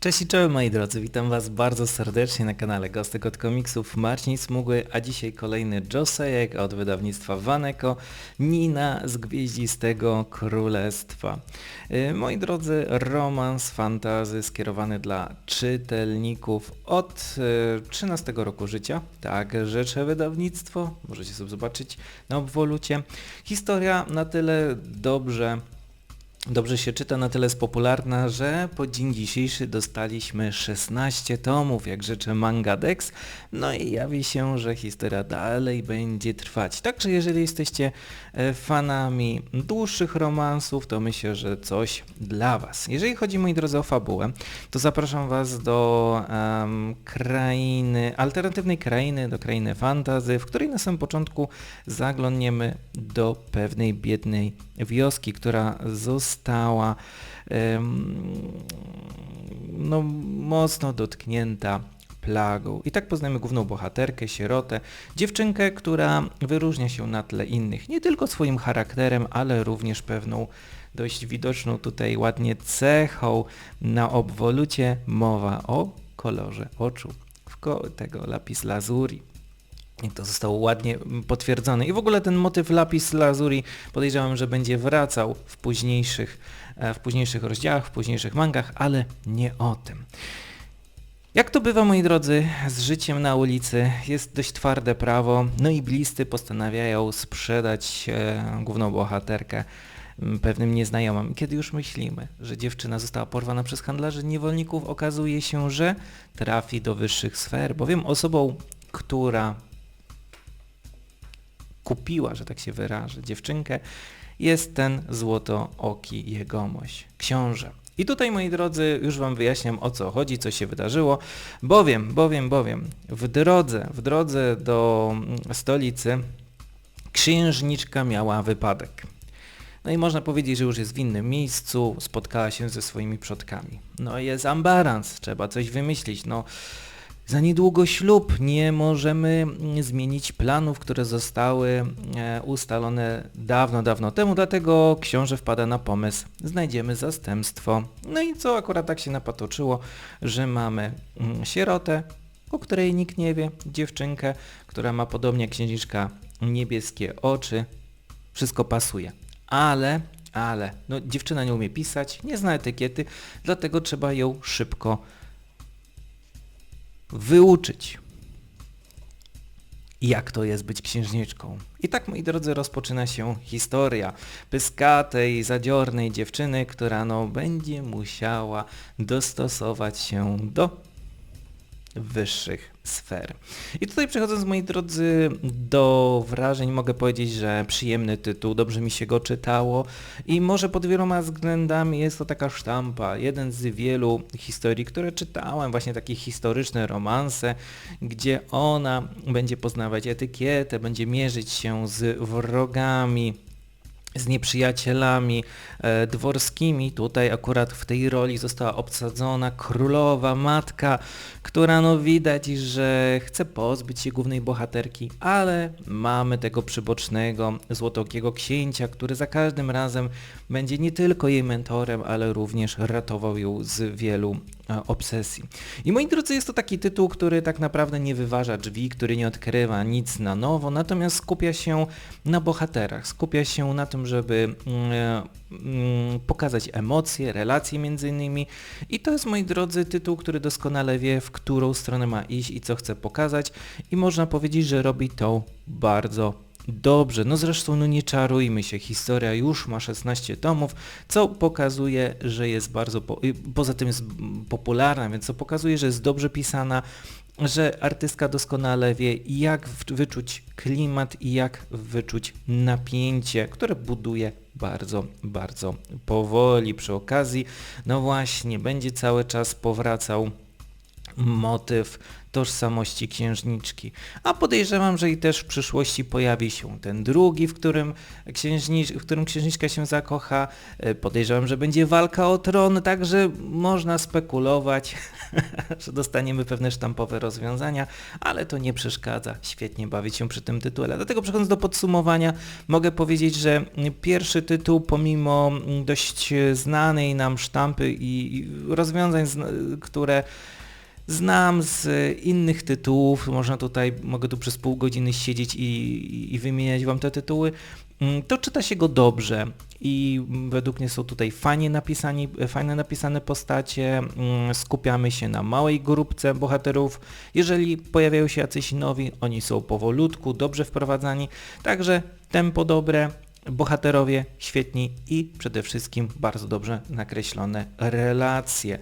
Cześć i czołem moi drodzy, witam was bardzo serdecznie na kanale Gostek od komiksów Marcin Smugły, a dzisiaj kolejny Josejek od wydawnictwa Waneko, Nina z Gwieździstego Królestwa. Yy, moi drodzy, romans fantazy skierowany dla czytelników od yy, 13 roku życia, tak, rzecze wydawnictwo, możecie sobie zobaczyć na obwolucie. Historia na tyle dobrze dobrze się czyta, na tyle jest popularna, że po dzień dzisiejszy dostaliśmy 16 tomów, jak życzę Mangadex, no i jawi się, że historia dalej będzie trwać. Także jeżeli jesteście e, fanami dłuższych romansów, to myślę, że coś dla Was. Jeżeli chodzi, moi drodzy, o fabułę, to zapraszam Was do um, krainy, alternatywnej krainy, do krainy fantazy, w której na samym początku zaglądniemy do pewnej biednej wioski, która została no, mocno dotknięta plagą. I tak poznajemy główną bohaterkę, sierotę, dziewczynkę, która wyróżnia się na tle innych, nie tylko swoim charakterem, ale również pewną dość widoczną tutaj ładnie cechą na obwolucie mowa o kolorze oczu tego lapis lazuri. To zostało ładnie potwierdzone. I w ogóle ten motyw lapis lazuli podejrzewam, że będzie wracał w późniejszych, e, w późniejszych rozdziałach, w późniejszych mangach, ale nie o tym. Jak to bywa, moi drodzy, z życiem na ulicy, jest dość twarde prawo, no i bliscy postanawiają sprzedać e, główną bohaterkę pewnym nieznajomym. Kiedy już myślimy, że dziewczyna została porwana przez handlarzy niewolników, okazuje się, że trafi do wyższych sfer, bowiem osobą, która kupiła, że tak się wyrażę, dziewczynkę, jest ten złotooki jegomość, książę. I tutaj, moi drodzy, już Wam wyjaśniam o co chodzi, co się wydarzyło, bowiem, bowiem, bowiem, w drodze, w drodze do stolicy księżniczka miała wypadek. No i można powiedzieć, że już jest w innym miejscu, spotkała się ze swoimi przodkami. No jest ambarans, trzeba coś wymyślić, no za niedługo ślub, nie możemy mm, zmienić planów, które zostały e, ustalone dawno, dawno temu, dlatego książę wpada na pomysł, znajdziemy zastępstwo. No i co? Akurat tak się napatoczyło, że mamy mm, sierotę, o której nikt nie wie, dziewczynkę, która ma podobnie jak księżniczka niebieskie oczy, wszystko pasuje. Ale, ale, no dziewczyna nie umie pisać, nie zna etykiety, dlatego trzeba ją szybko wyuczyć, jak to jest być księżniczką. I tak, moi drodzy, rozpoczyna się historia pyskatej, zadziornej dziewczyny, która no, będzie musiała dostosować się do wyższych sfer. I tutaj przechodząc moi drodzy do wrażeń mogę powiedzieć, że przyjemny tytuł, dobrze mi się go czytało i może pod wieloma względami jest to taka sztampa, jeden z wielu historii, które czytałem, właśnie takie historyczne romanse, gdzie ona będzie poznawać etykietę, będzie mierzyć się z wrogami, z nieprzyjacielami e, dworskimi. Tutaj akurat w tej roli została obsadzona królowa, matka, która no widać, że chce pozbyć się głównej bohaterki, ale mamy tego przybocznego, złotokiego księcia, który za każdym razem będzie nie tylko jej mentorem, ale również ratował ją z wielu obsesji. I moi drodzy, jest to taki tytuł, który tak naprawdę nie wyważa drzwi, który nie odkrywa nic na nowo, natomiast skupia się na bohaterach, skupia się na tym, żeby mm, e, mm, pokazać emocje, relacje między innymi. I to jest, moi drodzy, tytuł, który doskonale wie, w którą stronę ma iść i co chce pokazać. I można powiedzieć, że robi to bardzo Dobrze, no zresztą no nie czarujmy się, historia już ma 16 tomów, co pokazuje, że jest bardzo, po, poza tym jest popularna, więc co pokazuje, że jest dobrze pisana, że artystka doskonale wie jak wyczuć klimat i jak wyczuć napięcie, które buduje bardzo, bardzo powoli. Przy okazji, no właśnie, będzie cały czas powracał motyw tożsamości księżniczki. A podejrzewam, że i też w przyszłości pojawi się ten drugi, w którym, księżnicz, w którym księżniczka się zakocha. E, Podejrzewam, że będzie walka o tron, także można spekulować, że dostaniemy pewne sztampowe rozwiązania, ale to nie przeszkadza świetnie bawić się przy tym tytule. Dlatego przechodząc do podsumowania, mogę powiedzieć, że pierwszy tytuł pomimo dość znanej nam sztampy i rozwiązań, które znam z innych tytułów, można tutaj, mogę tu przez pół godziny siedzieć i, i, wymieniać Wam te tytuły, mm, to czyta się go dobrze i według mnie są tutaj fajnie, napisani, fajnie napisane postacie, mm, skupiamy się na małej grupce bohaterów, jeżeli pojawiają się jacyś nowi, oni są powolutku, dobrze wprowadzani, także tempo dobre, bohaterowie świetni i przede wszystkim bardzo dobrze nakreślone relacje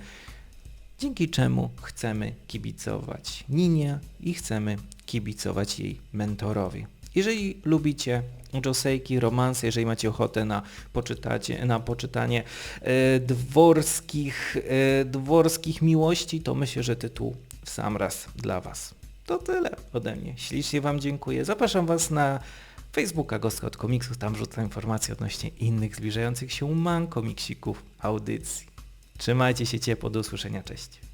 dzięki czemu chcemy kibicować Ninie i chcemy kibicować jej mentorowi. Jeżeli lubicie Josejki, romanse, jeżeli macie ochotę na, poczytacie, na poczytanie e, dworskich, e, dworskich miłości, to myślę, że tytuł w sam raz dla Was. To tyle ode mnie. Ślicznie Wam dziękuję. Zapraszam Was na Facebooka Gostka od Komiksów, tam rzucam informacje odnośnie innych zbliżających się man komiksików audycji. Trzymajcie się ciepło, do usłyszenia, cześć.